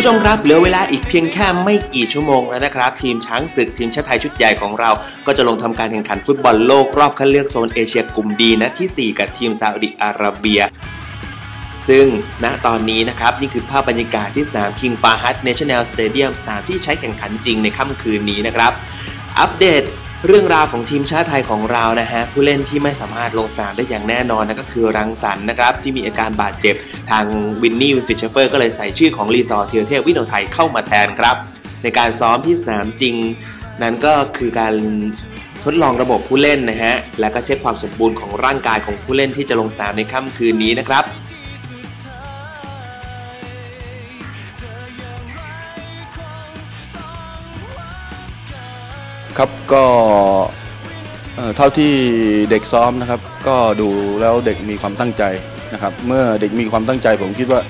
ผู้ชมครับเหลือเวลาอีกเพียงแค่ไม่กี่ชั่วโมงแล้วนะครับ ทีมช้างศึกทีมชาติไทยชุดใหญ่ของเรา ก็จะลงทำการแข่งขันฟุตบอลโลกรอบคัดเลือกโซนเอเชียกลุ่มดีนัดที่ 4 กับทีมซาอุดิอาระเบีย ซึ่งณตอนนี้นะครับนี่คือภาพบรรยากาศที่สนาม King Fahd National Stadium สนามที่ใช้แข่งขันจริงในค่ำคืนนี้นะครับอัปเดต เรื่องราวของทีมชาติไทยของเรานะฮะผู้เล่นที่ไม่สามารถลงสนามได้อย่างแน่นอนนะก็คือรังสรรค์นะครับที่มีอาการบาดเจ็บทางวินนี่วิฟิชเฟอร์ก็เลยใส่ชื่อของรีซอร์เทียเทพวิโนไทยเข้ามาแทนครับ ในการซ้อมที่สนามจริง นั้นก็คือการทดลองระบบผู้เล่นนะฮะและก็เช็คความสมบูรณ์ของร่างกายของผู้เล่นที่จะลงสนามในค่ำคืนนี้นะครับ ครับก็เท่าที่เด็กซ้อมนะครับ ก็ดูแล้วเด็กมีความตั้งใจนะครับ เมื่อเด็กมีความตั้งใจผมคิดว่า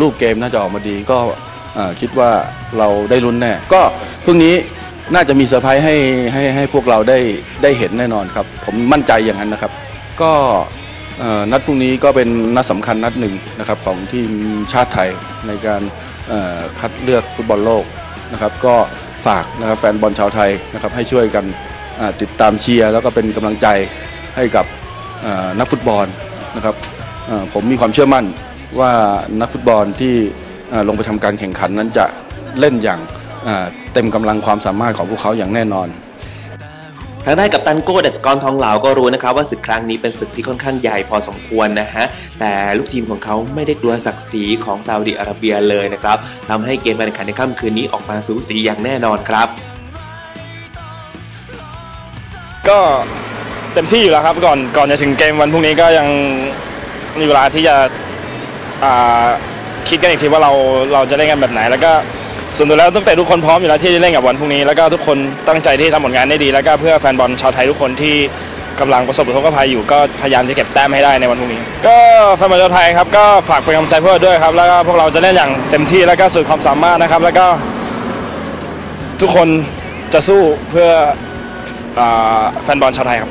รูปเกมน่าจะออกมาดีก็คิดว่าเราได้ลุ้นแน่ก็พรุ่งนี้น่าจะมีเซอร์ไพรส์ให้ให้ให้พวกเราได้ได้เห็นแน่นอนครับ ผมมั่นใจอย่างนั้นนะครับ ก็นัดพรุ่งนี้ก็เป็นนัดสำคัญนัดหนึ่งนะครับของทีมชาติไทยในการคัดเลือกฟุตบอลโลกนะครับ ก็ ฝากนะครับแฟนบอลชาวไทยนะครับให้ช่วยกันติดตามเชียร์แล้วก็เป็นกำลังใจให้กับนักฟุตบอลนะครับผมมีความเชื่อมั่นว่านักฟุตบอลที่ลงไปทำการแข่งขันนั้นจะเล่นอย่างเต็มกำลังความสามารถของพวกเขาอย่างแน่นอน ทางด้านกับตันโก้เดสกอนทองเหลาก็รู้นะครับว่าศึกครั้งนี้เป็นศึกที่ค่อนข้างใหญ่พอสมควรนะฮะแต่ลูกทีมของเขาไม่ได้กลัวศักดิ์ศรีของซาอุดิอาระเบียเลยนะครับทำให้เกมการแข่งขันในค่ำคืนนี้ออกมาสูสีอย่างแน่นอนครับ ก็เต็มที่อยู่แล้วครับก่อนก่อนจะถึงเกมวันพรุ่งนี้ก็ยังมีเวลาที่จะคิดกันอีกทีว่าเราเราจะเล่นกันแบบไหนแล้วก็ ส่วนตัวแล้วตั้งแต่ทุกคนพร้อมอยู่แล้วที่จะเล่นกับวันพรุ่งนี้แล้วก็ทุกคนตั้งใจที่ทำผลงานได้ดี แล้วก็เพื่อแฟนบอลชาวไทยทุกคนที่กำลังประสบอุทกภัยอยู่ก็พยายามจะเก็บแต้มให้ได้ในวันพรุ่งนี้ ก็แฟนบอลชาวไทยครับก็ฝากเป็นกำลังใจพวกเราด้วยครับแล้วก็พวกเราจะเล่นอย่างเต็มที่แล้วก็สุดความสามารถนะครับ แล้วก็ทุกคนจะสู้เพื่ออแฟนบอลชาวไทยครับ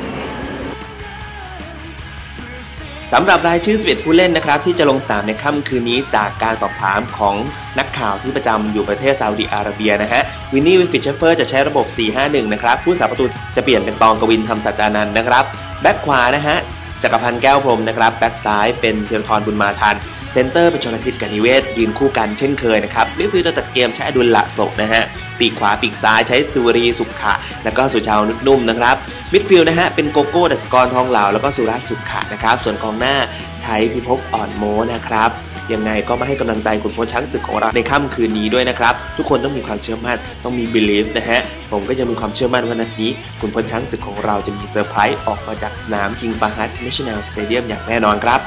สำหรับรายชื่อ 11 ผู้เล่นนะครับที่จะลงสนามในค่ำคืนนี้จากการสอบถามของนักข่าวที่ประจำอยู่ประเทศซาอุดิอาระเบียนะฮะวินนี่วิฟิชเชฟเฟอร์จะใช้ระบบ 4-5-1 นะครับผู้สาประตูจะเปลี่ยนเป็นตองกวินทำสัจจานันนะครับแบ็คขวานะฮะ จักรพันธ์แก้วพรมนะครับแบ็คซ้ายเป็นเทียรทรบุญมาทันเซนเตอร์เป็นชนทิตกนิเวศยืนคู่กันเช่นเคยนะครับมิดฟิลด์ตัดเกมใช้อดุลละศกนะฮะปีกขวาปีกซ้ายใช้สุรีสุขะ แล้วก็สุชาวนุกนุ่มนะครับมิดฟิลด์นะฮะเป็นโกโก้ดัสกรทองเหลาแล้วก็สุรัสสุขะนะครับส่วนกองหน้าใช้พิภพอ่อนโมนะครับ ยังไงก็มาให้กำลังใจคุณโค้ช้างศึกของเราในค่ำคืนนี้ด้วยนะครับ ทุกคนต้องมีความเชื่อมั่นต้องมีบิลีฟนะฮะ ผมก็ยังมีความเชื่อมั่นว่านัดนี้ คุณโค้ช้างศึกของเราจะมีเซอร์ไพรส์ออกมาจากสนามกิงฟาฮัตเนชั่นแนลสเตเดียมอย่างแน่นอนครับ